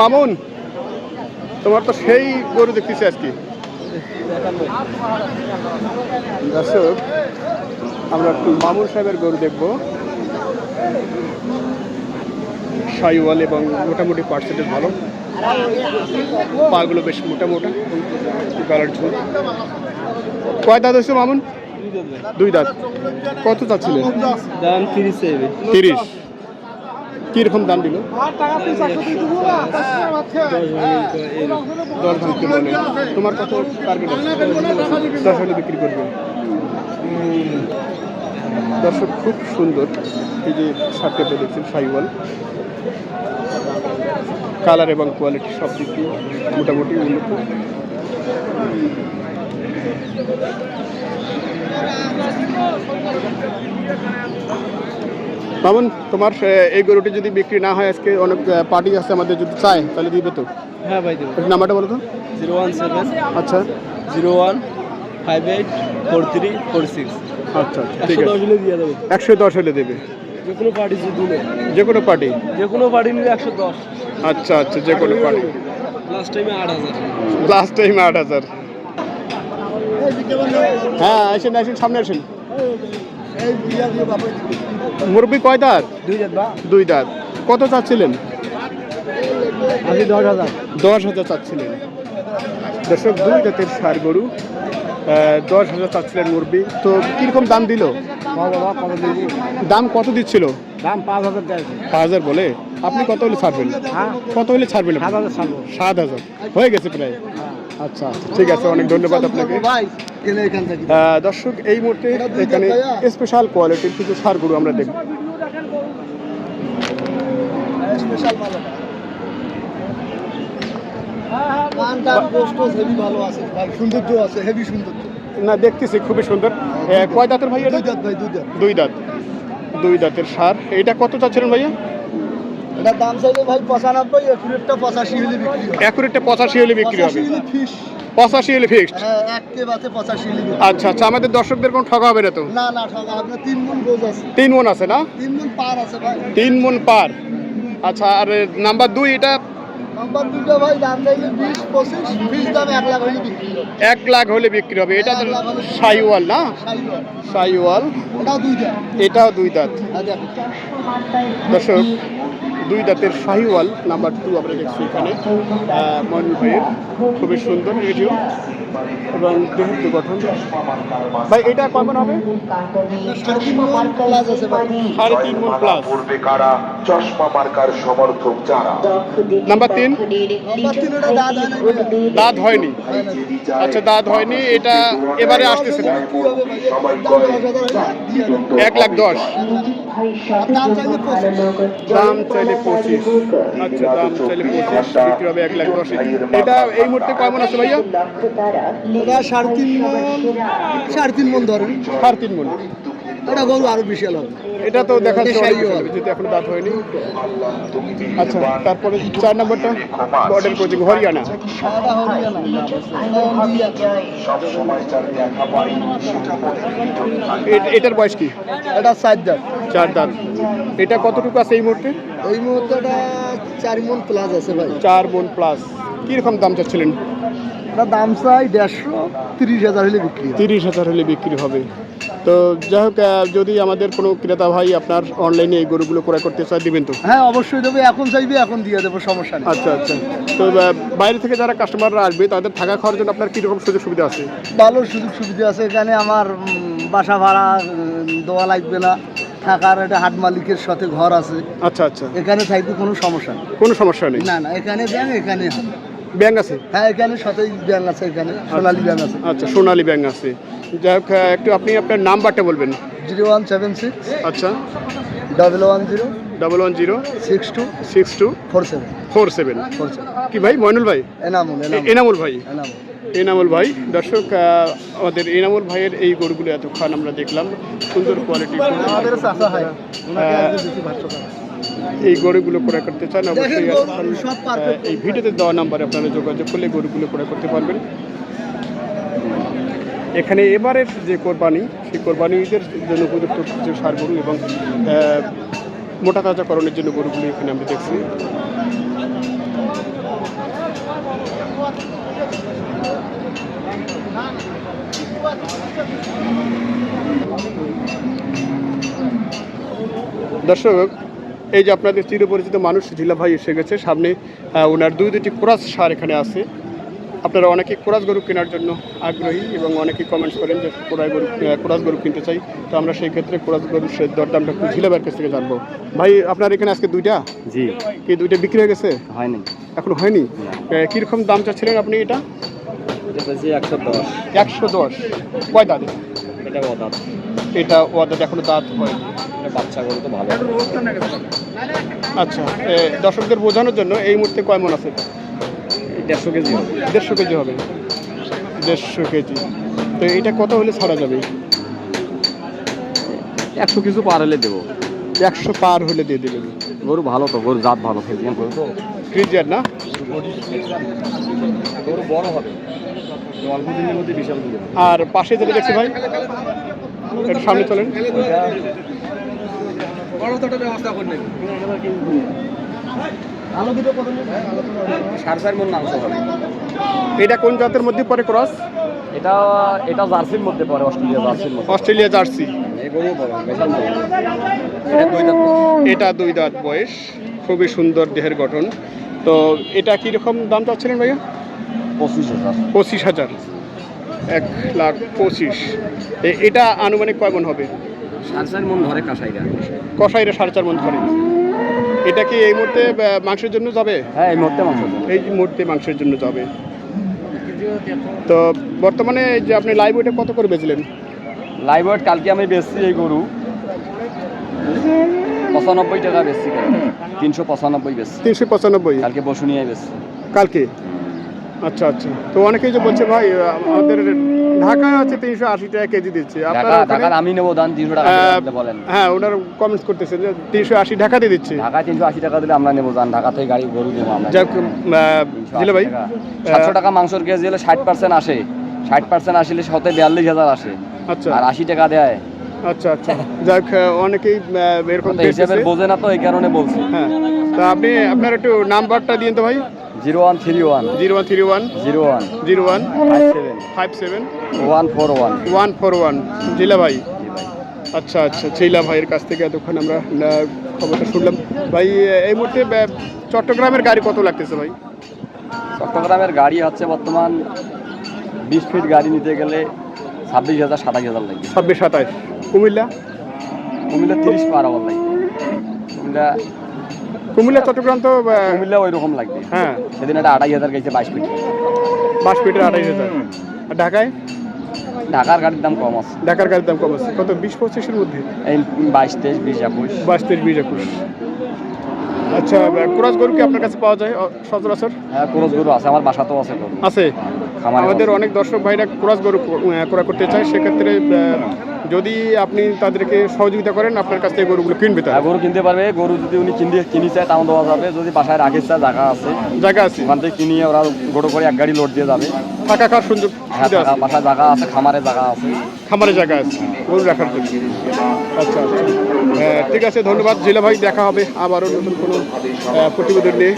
মামুন? তোমার তো সেই গরু দেখতেছি আজকে। দর্শক আমরা একটু মামুন সাহেবের গরু দেখব। সাইওয়াল এবং মোটামুটি পার্সেন্টেজ ভালো। পাগুলো বেশ মোটা মোটা। কালার ঝুল। কয় দাঁত হয়েছে মামুন? দুই দাঁত। কত চাচ্ছিলেন? দাম তিরিশ। তিরিশ। কীরকম দাম দিল? দশ ভাঙতে বলে তোমার কত টার্গেট আছে? দশ হলে বিক্রি করবে। দর্শক খুব সুন্দর। এই যে শার্টটা দেখছেন সাইওয়াল। কালার এবং কোয়ালিটি সব দিক দিয়ে মোটামুটি উন্নত। মামুন তোমার এই গরুটি যদি বিক্রি না হয় আজকে অনেক পার্টি আছে আমাদের যদি চায় তাহলে দিবে তো? হ্যাঁ ভাই দেবো। নাম্বারটা বলো তো। Zero one seven. আচ্ছা। Zero one five eight four three four six. আচ্ছা আচ্ছা, ঠিক একশো আছে। দশ হলে একশো দশ হলে দেবে। যে কোনো পার্টি যে কোনো পার্টি যে কোনো পার্টি নিলে একশো দশ। আচ্ছা আচ্ছা যে কোনো পার্টি লাস্ট টাইমে আট হাজার। লাস্ট টাইম আট হাজার। হ্যাঁ আসেন আসেন সামনে আসেন। মুরব্বী কয় দাঁত? দুই হাজার বা। দুই দাঁত। কত চাচ্ছিলেন? দশ হাজার। দশ হাজার চাচ্ছিলেন। দর্শক দুই জাতের সার গরু দশ হাজার চাচ্ছিলেন মুরব্বী। তো কীরকম দাম দিল? দাম কত দিচ্ছিল? দাম পাঁচ হাজার পাঁচ হাজার বলে? আপনি কত হলে ছাড়বেন? হ্যাঁ। কত হলে ছাড়বেন? সাত হাজার সাত হাজার। হয়ে গেছে প্রায়। আচ্ছা আচ্ছা ঠিক আছে অনেক ধন্যবাদ আপনাকে। দর্শক এই মুহূর্তে এখানে স্পেশাল কোয়ালিটির কিছু সার গরু আমরা দেখব। না দেখতেছি খুবই সুন্দর। এ, কয় দাঁতের ভাই এটা? দুই দাঁত দুই দাঁত। দুই দাঁতের সার। এইটা কত চাচ্ছিলেন ভাইয়া? এটা দাম চাইলে ভাই পঁচানব্বই একুরেটটা পঁচাশি হলে বিক্রি হবে। অ্যাকুরেটটা পঁচাশি হলে বিক্রি হবে। ফিস পঁচাশি হলে ফিক্সড হ্যাঁ এককে বাতে পঁচাশি আচ্ছা আচ্ছা আমাদের দর্শকদের কোনো ঠকা হবে না তো? না না ঠকা আপনার তিন মন গোজ আছে। তিন মন আছে না? তিন মন পার আছে ভাই। তিন মন পার। আচ্ছা আর নাম্বার দুই এটা? নাম্বার দুটো ভাই দাম চাইলে বিশ পঁচিশ বিশ দাম এক লাখ হলে বিক্রি হবে। এক লাখ হলে বিক্রি হবে। এটা তো সাইওয়াল না? সাইওয়াল। ওটাও দুই দাম এটাও দুই দাঁত। হ্যাঁ দর্শক দুই দাঁতের শাহিওয়াল নাম্বার টু আমরা দেখছি এখানে ময়ূর ভাইয়ের। খুবই সুন্দর রেডিও এবং দেহিত্ব গঠন। ভাই এটা কখন হবে? সাড়ে তিন মন প্লাস। কারা? চশমা মার্কার সমর্থক যারা? নাম্বার তিন? দাঁত হয় হয়নি। আচ্ছা দাঁত হয়নি এটা এবারে আসতেছে না। এক লাখ দশ। দাম চাইলে পঁচিশ। দাম চাইলে পঁচিশ। আচ্ছা দাম চাইলে পঁচিশ। বিক্রি হবে এক লাখ দশে। এটা এই মুহূর্তে কেমন আছে ভাইয়া? ওটা সাড়ে তিন মন সাড়ে তিন মন ধরেন। সাড়ে তিন মন। ওটা গরু আরও বিশাল হবে এটা তো এটা অনেক যেহেতু এখন দাঁত হয়নি। আচ্ছা তারপরে চার নম্বরটা মডেল কোচিং হরিয়ানা? এটা এটা দেখা এটার বয়স কি? এটা সাইড দাম চার দাঁত এটা কতটুকু আছে এই মুহূর্তে? এই মুহূর্তে এটা চার মন প্লাস আছে ভাই। চার মন প্লাস কীরকম দাম চাচ্ছিলেন? এটা দাম চাই দেড়শো তিরিশ হাজার হলে বিক্রি তিরিশ হাজার হলে বিক্রি হবে। তো যাই হোক যদি আমাদের কোনো ক্রেতা ভাই আপনার অনলাইনে এই গরুগুলো ক্রয় করতে চায় দিবেন তো? হ্যাঁ অবশ্যই দেবে। এখন চাইবে এখন দিয়ে দেবো সমস্যা নেই। আচ্ছা আচ্ছা। তো বাইরে থেকে যারা কাস্টমাররা আসবে তাদের থাকা খাওয়ার জন্য আপনার কীরকম সুযোগ সুবিধা আছে? ভালো সুযোগ সুবিধা আছে। এখানে আমার বাসা ভাড়া দেওয়া লাগবে না। থাকার একটা হাট মালিকের সাথে ঘর আছে। আচ্ছা আচ্ছা। এখানে থাকবে কোনো সমস্যা নেই। কোনো সমস্যা নেই? না না এখানে ব্যাংক এখানে হবে। ব্যাংক আছে? হ্যাঁ এখানে সাথে ব্যাংক আছে এখানে সোনালী ব্যাংক আছে। আচ্ছা সোনালী ব্যাংক আছে। যাই হোক একটু আপনি আপনার নাম্বারটা বলবেন। জিরো ওয়ান সেভেন সিক্স আচ্ছা। Double one zero double one zero six two six two four seven. Four seven. Four seven. কি ভাই ময়নুল ভাই? এনামুল এনামুল। ভাই। এনামুল। এনামুল ভাই দর্শক আমাদের এনামুল ভাইয়ের এই গরুগুলো এতক্ষণ আমরা দেখলাম। সুন্দর কোয়ালিটি এই গরুগুলো ক্রয় করতে চান অবশ্যই এই ভিডিওতে দেওয়া নাম্বারে আপনারা যোগাযোগ করলে গরুগুলো ক্রয় করতে পারবেন। এখানে এবারের যে কোরবানি সেই কোরবানি ঈদের জন্য উপযুক্ত যে সার গরু এবং মোটা তাজাকরণের জন্য গরুগুলো এখানে আমরা দেখছি। দর্শক এই যে আপনাদের চিরপরিচিত মানুষ জিলা ভাই এসে গেছে সামনে ওনার দুই দুটি কোরাস সার এখানে আছে। আপনারা অনেকে কোরাস গরু কেনার জন্য আগ্রহী এবং অনেকেই কমেন্টস করেন যে কোরাই গরু কোরাস গরু কিনতে চাই। তো আমরা সেই ক্ষেত্রে কোরাস গরুর সে দরদামটা একটু জিলা ভাইয়ের কাছ থেকে জানব। ভাই আপনার এখানে আজকে দুইটা? জি। কি দুইটা বিক্রি হয়ে গেছে? হয়নি। এখন হয়নি? কীরকম দাম চাচ্ছিলেন আপনি এটা? একশো দশ। একশো দশ। কয় দাঁত? এটা অদাত এটা ওদের এখনও দাঁত হয় এটা বাচ্চা গরু তো ভালো। আচ্ছা দর্শকদের বোঝানোর জন্য এই মুহূর্তে কয় মন আছে দেড়শো কেজি হবে। দেড়শো কেজি হবে। দেড়শো কেজি। তো এটা কত হলে ছাড়া যাবে? একশো কিছু পার হলে দেবো। একশো পার হলে দিয়ে দেবেন গরু ভালো তো গরু জাত ভালো ফেজিয়ান গরু তো। ফ্রিজিয়ার না? গরু বড় হবে। অল্প দিনের মধ্যে বিশাল আর পাশে যেটা দেখছি ভাই একটু সামনে চলেন। সাড়ে চার মন মাংস হবে। এটা কোন জাতের মধ্যে পড়ে ক্রস? এটা এটা জার্সির মধ্যে পড়ে অস্ট্রেলিয়া জার্সির মধ্যে। Australia jersey. এটা দুই দাঁত এটা দুই দাঁত বয়স। খুবই সুন্দর দেহের গঠন। তো এটা কীরকম দাম চাচ্ছিলেন ভাইয়া? পঁচিশ হাজার। পঁচিশ হাজার। এক লাখ পঁচিশ। এ- এটা আনুমানিক কয়মন হবে? সাড়ে চার মন ধরে কাঁসাইরা। কষাইরে সাড়ে চার মন ধরে। এটা কি এই মুহূর্তে আহ, মাংসের জন্য যাবে? হ্যাঁ এই মুহূর্তে মাংস এই মুহূর্তে মাংসের জন্য যাবে। তো বর্তমানে এই যে আপনি লাইভ ওইটা কত করে বেচলেন? লাইভ ওয়েট কালকে আমি বেচছি এই গরু। পঁচানব্বই টাকা বেচছি তিনশো পঁচানব্বই বেচছি। তিনশো পঁচানব্বই। কালকে বসুনিয়ায় বেচছি। কালকে? আচ্ছা আচ্ছা। তো অনেকেই যে বলছে ভাই আমাদের ঢাকায় আছে তিনশো আশি টাকা কেজি দিচ্ছে। আপনারা আমি নেব দান তিনশো টাকা বলেন। হ্যাঁ ওনারা কমেন্টস করতেছেন যে তিনশো আশি ঢাকা দিয়ে দিচ্ছে। ঢাকায় তিনশো আশি টাকা দিলে আমরা নেব দান ঢাকা থেকে গাড়ি গরু দেবো আমরা। যাক ভাই। সাতশো টাকা মাংসর কেজি হলে ষাট পার্সেন্ট আসে। ষাট পার্সেন্ট আসলে শতে বিয়াল্লিশ হাজার আসে। আচ্ছা। আর আশি টাকা দেয়। আচ্ছা আচ্ছা। যাক অনেকেই এরকম হিসেবে। বোঝে না তো এই কারণে বলছি। হ্যাঁ। তা আপনি আপনার একটু নাম্বারটা দিন তো ভাই। Zero one three one zero one three one zero one zero one five seven five seven one four one one four one জিলা ভাই আচ্ছা আচ্ছা চিলা ভাইয়ের কাছ থেকে এতক্ষণ আমরা খবরটা শুনলাম। ভাই এই মুহূর্তে চট্টগ্রামের গাড়ি কত লাগতেছে ভাই? চট্টগ্রামের গাড়ি হচ্ছে বর্তমান বিশ ফিট গাড়ি নিতে গেলে ছাব্বিশ হাজার সাতাশ হাজার লাগবে। ছাব্বিশ সাতাশ। কুমিল্লা? কুমিল্লা তিরিশ পার আবার লাগবে। কুমিল্লা কুমিল্লা চট্টগ্রাম তো কুমিল্লা ওই রকম লাগবে। হ্যাঁ। সেদিন একটা আড়াই হাজার গেছে বাইশ ফিট বাস ফিটের আড়াই হাজার। আর ঢাকায়? ঢাকার গাড়ির দাম কম আছে। ঢাকার গাড়ির দাম কম আছে। কত? বিশ পঁচিশের মধ্যে? এই বাইশ তেইশ বিশ একুশ। বাইশ তেইশ বিশ একুশ। আচ্ছা ক্রস গরু কি আপনার কাছে পাওয়া যায় সচরাচর? হ্যাঁ ক্রোজ গরু আছে আমার বাসাতেও আছে গরু। আছে? আমাদের অনেক দর্শক ভাইরা ক্রস গরু ক্রয় করতে চায় সেক্ষেত্রে যদি আপনি তাদেরকে সহযোগিতা করেন আপনার কাছ থেকে গরুগুলো কিনবে হ্যাঁ, তারা গরু কিনতে পারবে। গরু যদি উনি কিনতে কিনি চায় তাও দেওয়া যাবে। যদি বাসায় রাখিস চায় জায়গা আছে। জায়গা আছে। ওখান থেকে কিনিয়ে ওরা গরু করে এক গাড়ি লোড দিয়ে যাবে। থাকা খাওয়ার সুযোগ হ্যাঁ বাসায় জায়গা আছে খামারে জায়গা আছে। খামারে জায়গা আছে গরু রাখার জন্য। আচ্ছা আচ্ছা। ঠিক আছে ধন্যবাদ। জিলা ভাই দেখা হবে আবারও নতুন কোনো প্রতিবেদন নিয়ে।